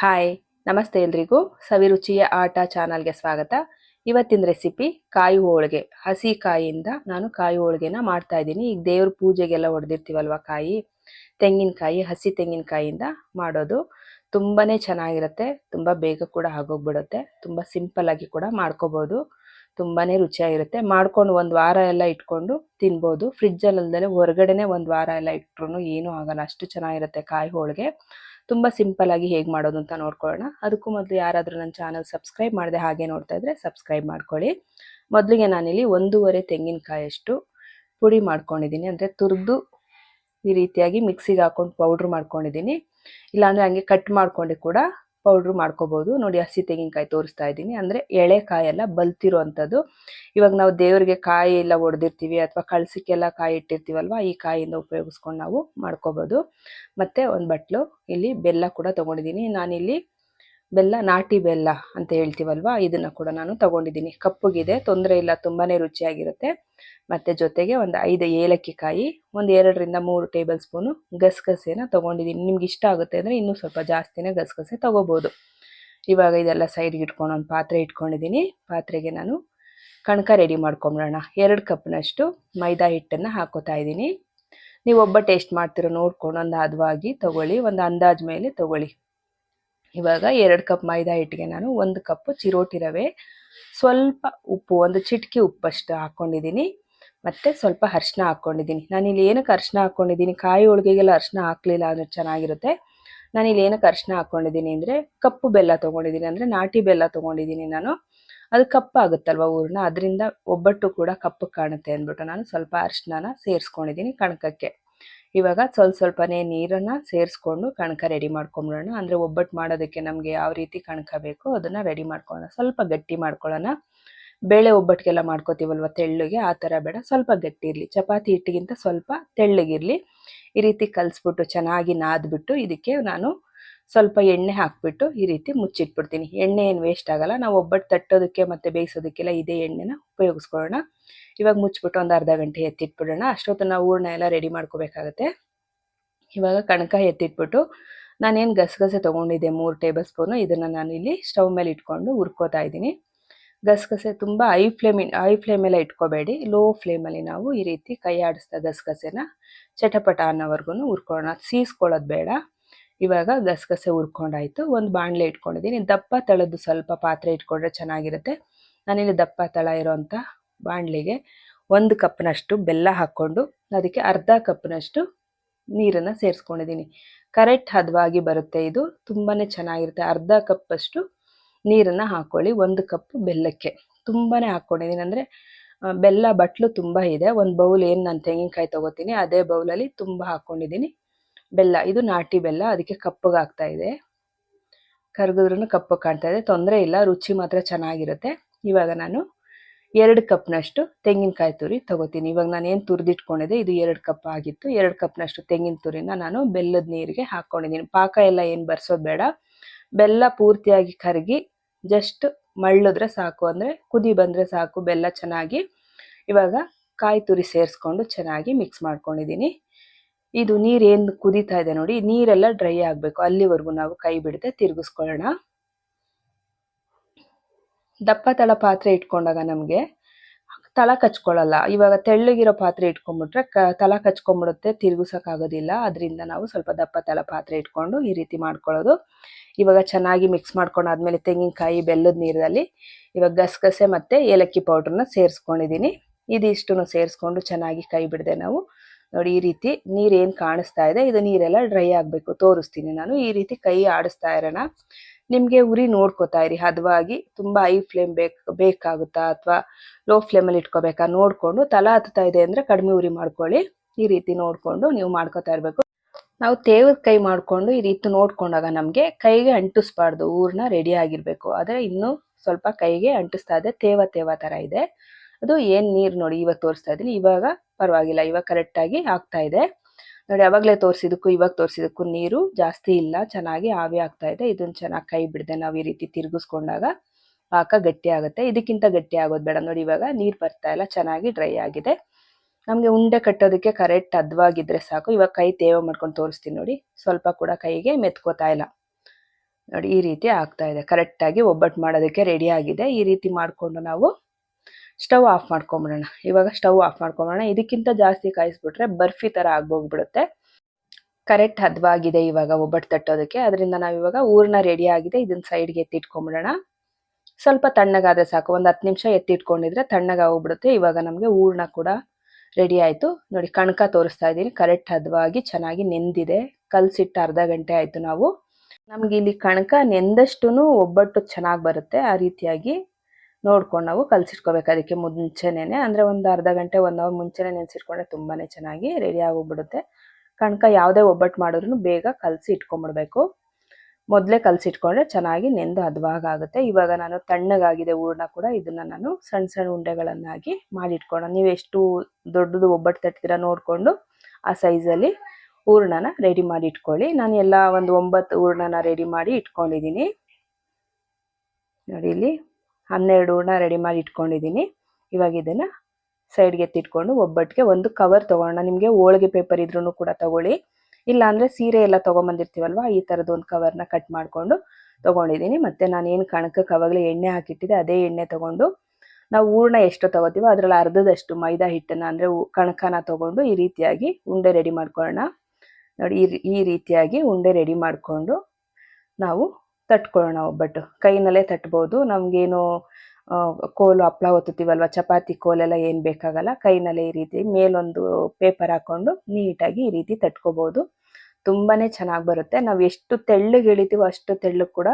Hi, ನಮಸ್ತೆ ಎಲ್ರಿಗೂ. ಸವಿರುಚಿಯ ಆಟ ಚಾನಲ್ಗೆ ಸ್ವಾಗತ. ಇವತ್ತಿನ ರೆಸಿಪಿ ಕಾಯಿ ಹೋಳಿಗೆ. ಹಸಿ ಕಾಯಿಯಿಂದ ನಾನು ಕಾಯಿ ಹೋಳಿಗೆನ ಮಾಡ್ತಾ ಇದ್ದೀನಿ. ಈಗ ದೇವ್ರ ಪೂಜೆಗೆಲ್ಲ ಹೊಡೆದಿರ್ತೀವಲ್ವ ಕಾಯಿ? ತೆಂಗಿನಕಾಯಿ, ಹಸಿ ತೆಂಗಿನಕಾಯಿಯಿಂದ ಮಾಡೋದು ತುಂಬಾ ಚೆನ್ನಾಗಿರುತ್ತೆ. ತುಂಬ ಬೇಗ ಕೂಡ ಆಗೋಗ್ಬಿಡುತ್ತೆ. ತುಂಬ ಸಿಂಪಲ್ಲಾಗಿ ಕೂಡ ಮಾಡ್ಕೋಬೋದು. ತುಂಬಾ ರುಚಿಯಾಗಿರುತ್ತೆ. ಮಾಡ್ಕೊಂಡು ಒಂದು ವಾರ ಎಲ್ಲ ಇಟ್ಕೊಂಡು ತಿನ್ಬೋದು. ಫ್ರಿಜ್ಜಲ್ಲಿ ಅಲ್ದೇ ಹೊರಗಡೆನೆ ಒಂದು ವಾರ ಎಲ್ಲ ಇಟ್ಟರು ಏನೂ ಆಗಲ್ಲ. ಅಷ್ಟು ಚೆನ್ನಾಗಿರುತ್ತೆ ಕಾಯಿ ಹೋಳಿಗೆ. ತುಂಬ ಆಗಿ ಹೇಗೆ ಮಾಡೋದು ಅಂತ ನೋಡ್ಕೊಳ್ಳೋಣ. ಅದಕ್ಕೂ ಮೊದಲು ಯಾರಾದರೂ ನನ್ನ ಚಾನಲ್ ಸಬ್ಸ್ಕ್ರೈಬ್ ಮಾಡಿದೆ ಹಾಗೆ ನೋಡ್ತಾ ಇದ್ರೆ ಸಬ್ಸ್ಕ್ರೈಬ್ ಮಾಡ್ಕೊಳ್ಳಿ. ಮೊದಲಿಗೆ ನಾನಿಲ್ಲಿ ಒಂದೂವರೆ ತೆಂಗಿನಕಾಯಷ್ಟು ಪುಡಿ ಮಾಡ್ಕೊಂಡಿದ್ದೀನಿ. ಅಂದರೆ ತುರಿದು ಈ ರೀತಿಯಾಗಿ ಮಿಕ್ಸಿಗೆ ಹಾಕೊಂಡು ಪೌಡ್ರ್ ಮಾಡ್ಕೊಂಡಿದ್ದೀನಿ. ಇಲ್ಲಾಂದರೆ ಹಂಗೆ ಕಟ್ ಮಾಡ್ಕೊಂಡು ಕೂಡ ಪೌಡ್ರ್ ಮಾಡ್ಕೋಬಹುದು ನೋಡಿ ಹಸಿ ತೆಂಗಿನಕಾಯಿ ತೋರಿಸ್ತಾ ಇದ್ದೀನಿ. ಅಂದ್ರೆ ಎಳೆ ಕಾಯೆಲ್ಲ ಬಲ್ತಿರೋ ಅಂಥದ್ದು ಇವಾಗ ನಾವು ದೇವರಿಗೆ ಕಾಯಿ ಎಲ್ಲ ಒಡೆದಿರ್ತೀವಿ ಅಥವಾ ಕಳ್ಸಕ್ಕೆಲ್ಲ ಕಾಯಿ ಇಟ್ಟಿರ್ತೀವಲ್ವ, ಈ ಕಾಯಿಯಿಂದ ಉಪಯೋಗಿಸ್ಕೊಂಡು ನಾವು ಮಾಡ್ಕೋಬಹುದು ಮತ್ತೆ ಒಂದು ಬಟ್ಲು, ಇಲ್ಲಿ ಬೆಲ್ಲ ಕೂಡ ತೊಗೊಂಡಿದ್ದೀನಿ. ನಾನಿಲ್ಲಿ ಬೆಲ್ಲ, ನಾಟಿ ಬೆಲ್ಲ ಅಂತ ಹೇಳ್ತೀವಲ್ವ? ಇದನ್ನು ಕೂಡ ನಾನು ತಗೊಂಡಿದ್ದೀನಿ. ಕಪ್ಪುಗಿದೆ, ತೊಂದರೆ ಇಲ್ಲ ತುಂಬಾ ರುಚಿಯಾಗಿರುತ್ತೆ. ಮತ್ತು ಜೊತೆಗೆ ಒಂದು ಐದು ಏಲಕ್ಕಿ ಕಾಯಿ ಒಂದು ಎರಡರಿಂದ ಮೂರು ಟೇಬಲ್ ಸ್ಪೂನು ಗಸಗಸೆನ ತೊಗೊಂಡಿದ್ದೀನಿ. ನಿಮ್ಗೆ ಇಷ್ಟ ಆಗುತ್ತೆ ಅಂದರೆ ಇನ್ನೂ ಸ್ವಲ್ಪ ಜಾಸ್ತಿನೇ ಗಸಗಸೆ ತೊಗೋಬೋದು. ಇವಾಗ ಇದೆಲ್ಲ ಸೈಡ್ಗೆ ಇಟ್ಕೊಂಡು ಒಂದು ಪಾತ್ರೆ ಇಟ್ಕೊಂಡಿದ್ದೀನಿ. ಪಾತ್ರೆಗೆ ನಾನು ಕಣಕ ರೆಡಿ ಮಾಡ್ಕೊಂಬಿಡೋಣ. ಎರಡು ಕಪ್ನಷ್ಟು ಮೈದಾ ಹಿಟ್ಟನ್ನು ಹಾಕೋತಾ ಇದ್ದೀನಿ. ನೀವು ಒಬ್ಬ ಟೇಸ್ಟ್ ಮಾಡ್ತಿರೋ ನೋಡ್ಕೊಂಡು ಒಂದು ಹದವಾಗಿ ತಗೊಳ್ಳಿ. ಒಂದು ಅಂದಾಜು ಮೇಲೆ ತಗೊಳ್ಳಿ. ಇವಾಗ ಎರಡು ಕಪ್ ಮೈದಾ ಹಿಟ್ಟಿಗೆ ನಾನು ಒಂದು ಕಪ್ ಚಿರೋಟಿ ರವೆ, ಸ್ವಲ್ಪ ಉಪ್ಪು, ಒಂದು ಚಿಟಿಕೆ ಉಪ್ಪಷ್ಟು ಹಾಕ್ಕೊಂಡಿದ್ದೀನಿ. ಮತ್ತು ಸ್ವಲ್ಪ ಅರ್ಶಿನ ಹಾಕ್ಕೊಂಡಿದ್ದೀನಿ. ನಾನಿಲ್ಲಿ ಏನಕ್ಕೆ ಅರ್ಶಿನ ಹಾಕ್ಕೊಂಡಿದ್ದೀನಿ? ಕಾಯಿ ಹೋಳಿಗೆಗೆಲ್ಲ ಅರ್ಶಿನ ಹಾಕಲಿಲ್ಲ ಅಂದರೆ ಚೆನ್ನಾಗಿರುತ್ತೆ. ನಾನಿಲ್ಲಿ ಏನಕ್ಕೆ ಅರ್ಶಿನ ಹಾಕ್ಕೊಂಡಿದ್ದೀನಿ ಅಂದರೆ ಕಪ್ಪು ಬೆಲ್ಲ ತೊಗೊಂಡಿದ್ದೀನಿ ಅಂದರೆ ನಾಟಿ ಬೆಲ್ಲ ತೊಗೊಂಡಿದ್ದೀನಿ ನಾನು. ಅದು ಕಪ್ಪಾಗುತ್ತಲ್ವ ಊರನ್ನ ಅದರಿಂದ ಒಬ್ಬಟ್ಟು ಕೂಡ ಕಪ್ಪು ಕಾಣುತ್ತೆ ಅಂದ್ಬಿಟ್ಟು ನಾನು ಸ್ವಲ್ಪ ಅರ್ಶಿನ ಸೇರಿಸ್ಕೊಂಡಿದ್ದೀನಿ ಕಣಕಕ್ಕೆ. ಇವಾಗ ಸ್ವಲ್ಪ ಸ್ವಲ್ಪನೇ ನೀರನ್ನು ಸೇರಿಸ್ಕೊಂಡು ಕಣಕ ರೆಡಿ ಮಾಡ್ಕೊಂಬಿಡೋಣ. ಅಂದರೆ ಒಬ್ಬಟ್ಟು ಮಾಡೋದಕ್ಕೆ ನಮಗೆ ಯಾವ ರೀತಿ ಕಣಕ ಬೇಕೋ ಅದನ್ನು ರೆಡಿ ಮಾಡ್ಕೊಳ್ಳೋಣ. ಸ್ವಲ್ಪ ಗಟ್ಟಿ ಮಾಡ್ಕೊಳ್ಳೋಣ. ಬೇಳೆ ಒಬ್ಬಟ್ಟಿಗೆಲ್ಲ ಮಾಡ್ಕೋತೀವಲ್ವ ತೆಳ್ಳಗೆ, ಆ ಥರ ಬೇಡ. ಸ್ವಲ್ಪ ಗಟ್ಟಿ ಇರಲಿ. ಚಪಾತಿ ಹಿಟ್ಟಿಗಿಂತ ಸ್ವಲ್ಪ ತೆಳ್ಳಗಿರಲಿ. ಈ ರೀತಿ ಕಲಿಸ್ಬಿಟ್ಟು ಚೆನ್ನಾಗಿ ನಾದ್ಬಿಟ್ಟು ಇದಕ್ಕೆ ನಾನು ಸ್ವಲ್ಪ ಎಣ್ಣೆ ಹಾಕ್ಬಿಟ್ಟು ಈ ರೀತಿ ಮುಚ್ಚಿಟ್ಬಿಡ್ತೀನಿ. ಎಣ್ಣೆ ಏನು ವೇಸ್ಟ್ ಆಗಲ್ಲ. ನಾವು ಒಬ್ಬಟ್ಟು ತಟ್ಟೋದಕ್ಕೆ ಮತ್ತು ಬೇಯಿಸೋದಕ್ಕೆಲ್ಲ ಇದೇ ಎಣ್ಣೆನ ಉಪಯೋಗಿಸ್ಕೊಳ್ಳೋಣ. ಇವಾಗ ಮುಚ್ಚಿಬಿಟ್ಟು ಒಂದು ಅರ್ಧ ಗಂಟೆ ಎತ್ತಿಟ್ಬಿಡೋಣ. ಅಷ್ಟೊತ್ತು ನಾವು ಹೂರ್ಣ ಎಲ್ಲ ರೆಡಿ ಮಾಡ್ಕೋಬೇಕಾಗತ್ತೆ. ಇವಾಗ ಕಣಕ ಎತ್ತಿಟ್ಬಿಟ್ಟು ನಾನೇನು ಗಸಗಸೆ ತೊಗೊಂಡಿದ್ದೆ ಮೂರು ಟೇಬಲ್ ಸ್ಪೂನು ಇದನ್ನು ನಾನು ಇಲ್ಲಿ ಸ್ಟವ್ ಮೇಲೆ ಇಟ್ಕೊಂಡು ಹುರ್ಕೋತಾ ಇದ್ದೀನಿ. ಗಸಗಸೆ ತುಂಬ ಐ ಫ್ಲೇಮ್ ಐ ಫ್ಲೇಮೆಲ್ಲ ಇಟ್ಕೋಬೇಡಿ. ಲೋ ಫ್ಲೇಮಲ್ಲಿ ನಾವು ಈ ರೀತಿ ಕೈ ಆಡಿಸ್ತಾ ಗಸಗಸೆನ ಚಟಪಟ ಅನ್ನೋವರೆಗೂ ಹುರ್ಕೊಳ್ಳೋಣ. ಸೀಸ್ಕೊಳ್ಳೋದು ಬೇಡ. ಇವಾಗ ಗಸಗಸೆ ಹುರ್ಕೊಂಡಾಯ್ತು. ಒಂದು ಬಾಣಲೆ ಇಟ್ಕೊಂಡಿದ್ದೀನಿ ದಪ್ಪ ತಳದ್ದು ಸ್ವಲ್ಪ ಪಾತ್ರೆ ಇಟ್ಕೊಂಡ್ರೆ ಚೆನ್ನಾಗಿರುತ್ತೆ. ನಾನಿಲ್ಲಿ ದಪ್ಪ ತಳ ಇರೋವಂಥ ಬಾಣಲೆಗೆ ಒಂದು ಕಪ್ನಷ್ಟು ಬೆಲ್ಲ ಹಾಕ್ಕೊಂಡು ಅದಕ್ಕೆ ಅರ್ಧ ಕಪ್ನಷ್ಟು ನೀರನ್ನು ಸೇರಿಸ್ಕೊಂಡಿದ್ದೀನಿ ಕರೆಕ್ಟ್ ಹದವಾಗಿ ಬರುತ್ತೆ ಇದು. ತುಂಬಾ ಚೆನ್ನಾಗಿರುತ್ತೆ. ಅರ್ಧ ಕಪ್ಪಷ್ಟು ನೀರನ್ನು ಹಾಕ್ಕೊಳ್ಳಿ ಒಂದು ಕಪ್ ಬೆಲ್ಲಕ್ಕೆ. ತುಂಬಾ ಹಾಕ್ಕೊಂಡಿದ್ದೀನಿ ಅಂದರೆ ಬೆಲ್ಲ ಬಟ್ಲು ತುಂಬ ಇದೆ. ಒಂದು ಬೌಲ್ ಏನು ನಾನು ತೆಂಗಿನಕಾಯಿ ತೊಗೋತೀನಿ, ಅದೇ ಬೌಲಲ್ಲಿ ತುಂಬ ಹಾಕ್ಕೊಂಡಿದ್ದೀನಿ ಬೆಲ್ಲ, ಇದು ನಾಟಿ ಬೆಲ್ಲ, ಅದಕ್ಕೆ ಕಪ್ಪಗೆ ಆಗ್ತಾ ಇದೆ. ಕರ್ಗಿದ್ರೂ ಕಪ್ಪು ಕಾಣ್ತಾ ಇದೆ. ತೊಂದರೆ ಇಲ್ಲ, ರುಚಿ ಮಾತ್ರ ಚೆನ್ನಾಗಿರುತ್ತೆ. ಇವಾಗ ನಾನು ಎರಡು ಕಪ್ನಷ್ಟು ತೆಂಗಿನಕಾಯಿ ತುರಿ ತಗೋತೀನಿ. ಇವಾಗ ನಾನು ಏನು ತುರಿದಿಟ್ಕೊಂಡಿದ್ದೆ, ಇದು ಎರಡು ಕಪ್ ಆಗಿತ್ತು. ಎರಡು ಕಪ್ನಷ್ಟು ತೆಂಗಿನ ತುರಿನ ನಾನು ಬೆಲ್ಲದ ನೀರಿಗೆ ಹಾಕ್ಕೊಂಡಿದ್ದೀನಿ ಪಾಕ ಎಲ್ಲ ಏನು ಬರ್ಸೋದು ಬೇಡ. ಬೆಲ್ಲ ಪೂರ್ತಿಯಾಗಿ ಕರಗಿ, ಜಸ್ಟ್ ಮಳ್ಳಿದ್ರೆ ಸಾಕು. ಅಂದರೆ ಕುದಿ ಬಂದರೆ ಸಾಕು. ಬೆಲ್ಲ ಚೆನ್ನಾಗಿ ಇವಾಗ ಕಾಯಿ ತುರಿ ಸೇರಿಸ್ಕೊಂಡು ಚೆನ್ನಾಗಿ ಮಿಕ್ಸ್ ಮಾಡ್ಕೊಂಡಿದ್ದೀನಿ. ಇದು ನೀರೇನು ಕುದೀತಾ ಇದೆ ನೋಡಿ, ನೀರೆಲ್ಲ ಡ್ರೈ ಆಗಬೇಕು. ಅಲ್ಲಿವರೆಗೂ ನಾವು ಕೈ ಬಿಡದೆ ತಿರುಗಿಸ್ಕೊಳ್ಳೋಣ. ದಪ್ಪ ತಳ ಪಾತ್ರೆ ಇಟ್ಕೊಂಡಾಗ ನಮಗೆ ತಳ ಕಚ್ಕೊಳ್ಳಲ್ಲ. ಇವಾಗ ತೆಳ್ಳಗಿರೋ ಪಾತ್ರೆ ಇಟ್ಕೊಂಡ್ಬಿಟ್ರೆ ಕ, ತಳ ಕಚ್ಕೊಂಡ್ಬಿಡುತ್ತೆ ತಿರುಗಿಸೋಕ್ಕಾಗೋದಿಲ್ಲ ಅದರಿಂದ ನಾವು ಸ್ವಲ್ಪ ದಪ್ಪ ತಳ ಪಾತ್ರೆ ಇಟ್ಕೊಂಡು ಈ ರೀತಿ ಮಾಡ್ಕೊಳ್ಳೋದು. ಇವಾಗ ಚೆನ್ನಾಗಿ ಮಿಕ್ಸ್ ಮಾಡ್ಕೊಂಡಾದ್ಮೇಲೆ ತೆಂಗಿನಕಾಯಿ, ಬೆಲ್ಲದ ನೀರಲ್ಲಿ ಇವಾಗ ಗಸಗಸೆ ಮತ್ತು ಏಲಕ್ಕಿ ಪೌಡ್ರನ್ನ ಸೇರಿಸ್ಕೊಂಡಿದ್ದೀನಿ. ಇದಿಷ್ಟನ್ನು ಸೇರಿಸ್ಕೊಂಡು ಚೆನ್ನಾಗಿ ಕೈ ಬಿಡದೆ ನಾವು ನೋಡಿ, ಈ ರೀತಿ ನೀರು ಏನು ಕಾಣಿಸ್ತಾ ಇದೆ. ಇದು ನೀರೆಲ್ಲ ಡ್ರೈ ಆಗಬೇಕು. ತೋರಿಸ್ತೀನಿ ನಾನು. ಈ ರೀತಿ ಕೈ ಆಡಿಸ್ತಾ ಇರೋಣ. ನಿಮಗೆ ಉರಿ ನೋಡ್ಕೋತಾ ಇರಿ. ಹದವಾಗಿ ತುಂಬ ಹೈ ಫ್ಲೇಮ್ ಬೇಕು, ಬೇಕಾಗುತ್ತಾ ಅಥವಾ ಲೋ ಫ್ಲೇಮಲ್ಲಿ ಇಟ್ಕೋಬೇಕಾ? ನೋಡಿಕೊಂಡು ತಲ ಹತ್ತುತ್ತಾ ಇದೆ ಅಂದರೆ ಕಡಿಮೆ ಉರಿ ಮಾಡ್ಕೊಳ್ಳಿ. ಈ ರೀತಿ ನೋಡಿಕೊಂಡು ನೀವು ಮಾಡ್ಕೋತಾ ಇರಬೇಕು. ನಾವು ತೇವದ ಕೈ ಮಾಡಿಕೊಂಡು ಈ ರೀತಿ ನೋಡ್ಕೊಂಡಾಗ ನಮಗೆ ಕೈಗೆ ಅಂಟಿಸ್ಬಾರ್ದು. ಊರನ್ನ ರೆಡಿ ಆಗಿರಬೇಕು. ಆದರೆ ಇನ್ನೂ ಸ್ವಲ್ಪ ಕೈಗೆ ಅಂಟಿಸ್ತಾ ಇದೆ. ತೇವ ತೇವ ಥರ ಇದೆ. ಅದು ಏನು ನೀರು ನೋಡಿ ಇವಾಗ ತೋರಿಸ್ತಾ ಇದ್ದೀನಿ. ಇವಾಗ ಪರವಾಗಿಲ್ಲ, ಇವಾಗ ಕರೆಕ್ಟಾಗಿ ಆಗ್ತಾ ಇದೆ. ನೋಡಿ, ಅವಾಗಲೇ ತೋರಿಸಿದಕ್ಕೂ ಇವಾಗ ತೋರಿಸಿದಕ್ಕೂ ನೀರು ಜಾಸ್ತಿ ಇಲ್ಲ. ಚೆನ್ನಾಗಿ ಆವಿ ಆಗ್ತಾ ಇದೆ. ಇದನ್ನು ಚೆನ್ನಾಗಿ ಕೈ ಬಿಡದೆ ನಾವು ಈ ರೀತಿ ತಿರುಗಿಸ್ಕೊಂಡಾಗ. ಪಾಕ ಗಟ್ಟಿ ಆಗುತ್ತೆ. ಇದಕ್ಕಿಂತ ಗಟ್ಟಿ ಆಗೋದು ಬೇಡ. ನೋಡಿ, ಇವಾಗ ನೀರು ಬರ್ತಾ ಇಲ್ಲ. ಚೆನ್ನಾಗಿ ಡ್ರೈ ಆಗಿದೆ. ನಮಗೆ ಉಂಡೆ ಕಟ್ಟೋದಕ್ಕೆ ಕರೆಕ್ಟ್ ಹದವಾಗಿದ್ರೆ ಸಾಕು. ಇವಾಗ ಕೈ ತೇವ ಮಾಡ್ಕೊಂಡು ತೋರಿಸ್ತೀನಿ ನೋಡಿ. ಸ್ವಲ್ಪ ಕೂಡ ಕೈಗೆ ಮೆತ್ಕೋತಾ ಇಲ್ಲ. ನೋಡಿ, ಈ ರೀತಿ ಆಗ್ತಾ ಇದೆ. ಕರೆಕ್ಟಾಗಿ ಒಬ್ಬಟ್ಟು ಮಾಡೋದಕ್ಕೆ ರೆಡಿ ಆಗಿದೆ. ಈ ರೀತಿ ಮಾಡಿಕೊಂಡು ನಾವು ಸ್ಟವ್ ಆಫ್ ಮಾಡ್ಕೊಂಬಿಡೋಣ. ಇವಾಗ ಸ್ಟವ್ ಆಫ್ ಮಾಡ್ಕೊಂಬಿಡೋಣ. ಇದಕ್ಕಿಂತ ಜಾಸ್ತಿ ಕಾಯಿಸ್ಬಿಟ್ರೆ ಬರ್ಫಿ ಥರ ಆಗೋಗ್ಬಿಡುತ್ತೆ ಕರೆಕ್ಟ್ ಹದವಾಗಿದೆ ಇವಾಗ ಒಬ್ಬಟ್ಟು ತಟ್ಟೋದಕ್ಕೆ. ಅದರಿಂದ ನಾವು ಇವಾಗ ಹೂರ್ಣ ರೆಡಿ ಆಗಿದೆ. ಇದನ್ನ ಸೈಡ್ಗೆ ಎತ್ತಿಟ್ಕೊಂಬಿಡೋಣ. ಸ್ವಲ್ಪ ತಣ್ಣಗಾದರೆ ಸಾಕು. ಒಂದು ಹತ್ತು ನಿಮಿಷ ಎತ್ತಿಟ್ಕೊಂಡಿದ್ರೆ ತಣ್ಣಗಾಗೋಗ್ಬಿಡುತ್ತೆ ಇವಾಗ ನಮಗೆ ಹೂರ್ಣ ಕೂಡ ರೆಡಿ ಆಯಿತು. ನೋಡಿ ಕಣಕ ತೋರಿಸ್ತಾ ಇದ್ದೀನಿ. ಕರೆಕ್ಟ್ ಹದವಾಗಿ ಚೆನ್ನಾಗಿ ನೆಂದಿದೆ. ಕಲಸಿಟ್ಟು ಅರ್ಧ ಗಂಟೆ ಆಯಿತು ನಾವು. ನಮಗೆ ಇಲ್ಲಿ ಕಣಕ ನೆಂದಷ್ಟು ಒಬ್ಬಟ್ಟು ಚೆನ್ನಾಗಿ ಬರುತ್ತೆ. ಆ ರೀತಿಯಾಗಿ ನೋಡ್ಕೊಂಡು ನಾವು ಕಲ್ಸಿಟ್ಕೋಬೇಕು. ಅದಕ್ಕೆ ಮುಂಚೆನೇ ಅಂದರೆ ಒಂದು ಅರ್ಧ ಗಂಟೆ ಒನ್ ಅವರ್ ಮುಂಚೆನೇ ನೆನೆಸಿಟ್ಕೊಂಡ್ರೆ ತುಂಬಾ ಚೆನ್ನಾಗಿ ರೆಡಿ ಆಗೋಗ್ಬಿಡುತ್ತೆ. ಕಣಕ ಯಾವುದೇ ಒಬ್ಬಟ್ಟು ಮಾಡಿದ್ರು ಬೇಗ ಕಲಸಿ ಇಟ್ಕೊಂಡ್ಬಿಡ್ಬೇಕು ಮೊದಲೇ ಕಲಸಿಟ್ಕೊಂಡ್ರೆ ಚೆನ್ನಾಗಿ ನೆಂದು ಹದವಾಗ ಆಗುತ್ತೆ ಇವಾಗ ನಾನು ತಣ್ಣಗಾಗಿದೆ ಹೂರ್ಣ ಕೂಡ ಇದನ್ನು ನಾನು ಸಣ್ಣ ಸಣ್ಣ ಉಂಡೆಗಳನ್ನಾಗಿ ಮಾಡಿಟ್ಕೊಂಡು ನೀವು ಎಷ್ಟು ದೊಡ್ಡದು ಒಬ್ಬಟ್ಟು ತಟ್ತೀರಾ ನೋಡಿಕೊಂಡು ಆ ಸೈಜಲ್ಲಿ ಹೂರ್ಣನ ರೆಡಿ ಮಾಡಿ ಇಟ್ಕೊಳ್ಳಿ ನಾನು ಎಲ್ಲ ಒಂದು ಒಂಬತ್ತು ಹೂರ್ಣನ ರೆಡಿ ಮಾಡಿ ಇಟ್ಕೊಂಡಿದ್ದೀನಿ ನೋಡಿ ಇಲ್ಲಿ. ಹನ್ನೆರಡು ಹೂರ್ಣ ರೆಡಿ ಮಾಡಿ ಇಟ್ಕೊಂಡಿದ್ದೀನಿ. ಇವಾಗ ಇದನ್ನು ಸೈಡ್ಗೆ ಎತ್ತಿಟ್ಕೊಂಡು ಒಬ್ಬಟ್ಟಿಗೆ ಒಂದು ಕವರ್ ತೊಗೊಳ್ಳೋಣ ನಿಮಗೆ ಹೋಳಿಗೆ ಪೇಪರ್ ಇದ್ರೂ ಕೂಡ ತಗೊಳ್ಳಿ. ಇಲ್ಲ ಅಂದರೆ ಸೀರೆ ಎಲ್ಲ ತೊಗೊಂಬಂದಿರ್ತೀವಲ್ವ, ಈ ಥರದ್ದು ಒಂದು ಕವರ್ನ ಕಟ್ ಮಾಡಿಕೊಂಡು ತೊಗೊಂಡಿದ್ದೀನಿ. ಮತ್ತು ನಾನು ಏನು ಕಣಕಕ್ಕೆ ಅವಾಗಲೇ ಎಣ್ಣೆ ಹಾಕಿಟ್ಟಿದ್ದೆ, ಅದೇ ಎಣ್ಣೆ ತೊಗೊಂಡು ನಾವು ಹೂರ್ಣ ಎಷ್ಟು ತೊಗೋತೀವೋ ಅದರಲ್ಲಿ ಅರ್ಧದಷ್ಟು ಮೈದಾ ಹಿಟ್ಟನ್ನು ಅಂದರೆ ಕಣಕನ ತೊಗೊಂಡು ಈ ರೀತಿಯಾಗಿ ಉಂಡೆ ರೆಡಿ ಮಾಡ್ಕೊಳ್ಳೋಣ. ನೋಡಿ ಈ ರೀತಿಯಾಗಿ ಉಂಡೆ ರೆಡಿ ಮಾಡಿಕೊಂಡು ನಾವು ತಟ್ಕೊಳ್ಳೋಣ ಒಬ್ಬಟ್ಟು. ಕೈನಲ್ಲೇ ತಟ್ಬೋದು. ನಮಗೇನು ಕೋಲು ಹಪ್ಪಳ ಒತ್ತುತ್ತೀವಲ್ವ, ಚಪಾತಿ ಕೋಲೆಲ್ಲ ಏನು ಬೇಕಾಗಲ್ಲ, ಕೈನಲ್ಲೇ ಈ ರೀತಿ ಮೇಲೊಂದು ಪೇಪರ್ ಹಾಕ್ಕೊಂಡು ನೀಟಾಗಿ ಈ ರೀತಿ ತಟ್ಕೋಬೋದು. ತುಂಬಾ ಚೆನ್ನಾಗಿ ಬರುತ್ತೆ. ನಾವು ಎಷ್ಟು ತೆಳ್ಳಗೆ ಇಳಿತೀವೋ ಅಷ್ಟು ತೆಳ್ಳಗೆ ಕೂಡ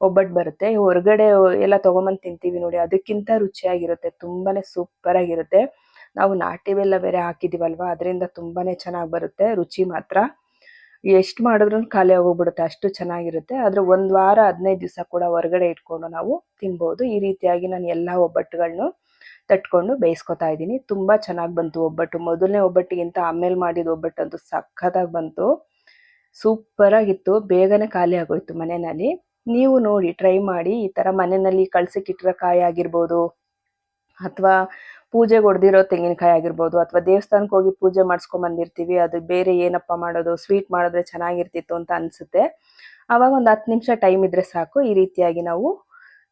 ಒಬ್ಬಟ್ಟು ಬರುತ್ತೆ. ಹೊರಗಡೆ ಎಲ್ಲ ತೊಗೊಂಬಂದು ತಿಂತೀವಿ ನೋಡಿ, ಅದಕ್ಕಿಂತ ರುಚಿಯಾಗಿರುತ್ತೆ. ತುಂಬಾ ಸೂಪರಾಗಿರುತ್ತೆ. ನಾವು ನಾಟಿ ಬೆಲ್ಲ ಬೇರೆ ಹಾಕಿದ್ದೀವಲ್ವ ಅದರಿಂದ ತುಂಬಾ ಚೆನ್ನಾಗಿ ಬರುತ್ತೆ. ರುಚಿ ಮಾತ್ರ. ಎಷ್ಟು ಮಾಡಿದ್ರೂ ಖಾಲಿ ಆಗೋಗ್ಬಿಡುತ್ತೆ, ಅಷ್ಟು ಚೆನ್ನಾಗಿರುತ್ತೆ. ಆದರೆ ಒಂದು ವಾರ, ಹದಿನೈದು ದಿವಸ ಕೂಡ ಹೊರಗಡೆ ಇಟ್ಕೊಂಡು ನಾವು ತಿನ್ಬೋದು. ಈ ರೀತಿಯಾಗಿ ನಾನು ಎಲ್ಲ ಒಬ್ಬಟ್ಟುಗಳನ್ನು ತಟ್ಕೊಂಡು ಬೇಯಿಸ್ಕೊತಾ ಇದ್ದೀನಿ. ತುಂಬ ಚೆನ್ನಾಗಿ ಬಂತು ಒಬ್ಬಟ್ಟು. ಮೊದಲನೇ ಒಬ್ಬಟ್ಟಿಗಿಂತ ಆಮೇಲೆ ಮಾಡಿದ ಒಬ್ಬಟ್ಟು ಅಂತೂ ಸಖತ್ತಾಗಿ ಬಂತು. ಸೂಪರಾಗಿತ್ತು. ಬೇಗನೆ ಖಾಲಿ ಆಗೋಯ್ತು ಮನೆಯಲ್ಲಿ. ನೀವು ನೋಡಿ, ಟ್ರೈ ಮಾಡಿ. ಈ ಥರ ಮನೆಯಲ್ಲಿ ಕಳ್ಸಕ್ಕಿಟ್ಟಿರೋ ಕಾಯಿ ಆಗಿರ್ಬೋದು ಅಥವಾ ಪೂಜೆಗೆ ಹೊಡೆದಿರೋ ತೆಂಗಿನಕಾಯಿ ಆಗಿರ್ಬೋದು ಅಥವಾ ದೇವಸ್ಥಾನಕ್ಕೆ ಹೋಗಿ ಪೂಜೆ ಮಾಡಿಸ್ಕೊಂಡ್ ಬಂದಿರ್ತೀವಿ ಅದು ಬೇರೆ ಏನಪ್ಪ ಮಾಡೋದು, ಸ್ವೀಟ್ ಮಾಡಿದ್ರೆ ಚೆನ್ನಾಗಿರ್ತಿತ್ತು ಅಂತ ಅನಿಸುತ್ತೆ. ಆವಾಗ ಒಂದು ಹತ್ತು ನಿಮಿಷ ಟೈಮ್ ಇದ್ರೆ ಸಾಕು. ಈ ರೀತಿಯಾಗಿ ನಾವು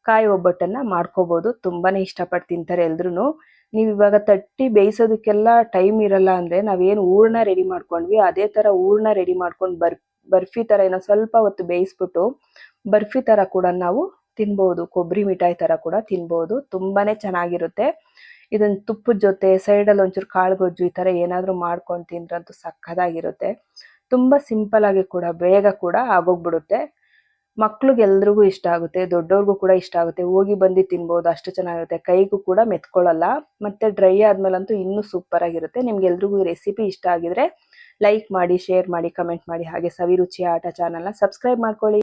ಕಾಯಿ ಒಬ್ಬಟ್ಟನ್ನು ಮಾಡ್ಕೋಬೋದು. ತುಂಬಾನೇ ಇಷ್ಟಪಟ್ಟು ತಿಂತಾರೆ ಎಲ್ರೂ ನೀವು ಇವಾಗ ತಟ್ಟಿ ಬೇಯಿಸೋದಕ್ಕೆಲ್ಲ ಟೈಮ್ ಇರಲ್ಲ ಅಂದ್ರೆ ನಾವೇನು ಹೂರ್ಣ ರೆಡಿ ಮಾಡ್ಕೊಂಡ್ವಿ, ಅದೇ ತರ ಹೂರ್ಣ ರೆಡಿ ಮಾಡ್ಕೊಂಡು ಬರ್ ಬರ್ಫಿ ತರ ಏನೋ ಸ್ವಲ್ಪ ಹೊತ್ತು ಬೇಯಿಸ್ಬಿಟ್ಟು ಬರ್ಫಿ ತರ ಕೂಡ ನಾವು ತಿನ್ಬಹುದು ಕೊಬ್ಬರಿ ಮಿಠಾಯಿ ತರ ಕೂಡ ತಿನ್ಬಹುದು ತುಂಬಾನೇ ಚೆನ್ನಾಗಿರುತ್ತೆ. ಇದನ್ನ ತುಪ್ಪದ ಜೊತೆ ಸೈಡಲ್ಲಿ ಒಂಚೂರು ಕಾಳು ಗೊಜ್ಜು ಈ ಥರ ಏನಾದರೂ ಮಾಡ್ಕೊಂಡು ತಿಂದ್ರಂತೂ ಸಕ್ಕದಾಗಿರುತ್ತೆ ತುಂಬಾ ಆಗಿ ಕೂಡ, ಬೇಗ ಕೂಡ ಆಗೋಗ್ಬಿಡುತ್ತೆ. ಮಕ್ಳಿಗೆಲ್ರಿಗೂ ಇಷ್ಟ ಆಗುತ್ತೆ ದೊಡ್ಡವ್ರಿಗೂ ಕೂಡ ಇಷ್ಟ ಆಗುತ್ತೆ. ಹೋಗಿ ಬಂದು ತಿನ್ಬೋದು, ಅಷ್ಟು ಚೆನ್ನಾಗಿರುತ್ತೆ. ಕೈಗೂ ಕೂಡ ಮೆತ್ಕೊಳ್ಳಲ್ಲ. ಮತ್ತೆ ಡ್ರೈ ಆದ್ಮೇಲಂತೂ ಇನ್ನೂ ಸೂಪರ್ ಆಗಿರುತ್ತೆ. ನಿಮ್ಗೆ ಎಲ್ರಿಗೂ ಈ ರೆಸಿಪಿ ಇಷ್ಟ ಆಗಿದ್ರೆ ಲೈಕ್ ಮಾಡಿ, ಶೇರ್ ಮಾಡಿ, ಕಮೆಂಟ್ ಮಾಡಿ. ಹಾಗೆ ಸವಿರುಚಿ ಆಟ ಚಾನಲ್ನ ಸಬ್ಸ್ಕ್ರೈಬ್ ಮಾಡ್ಕೊಳ್ಳಿ.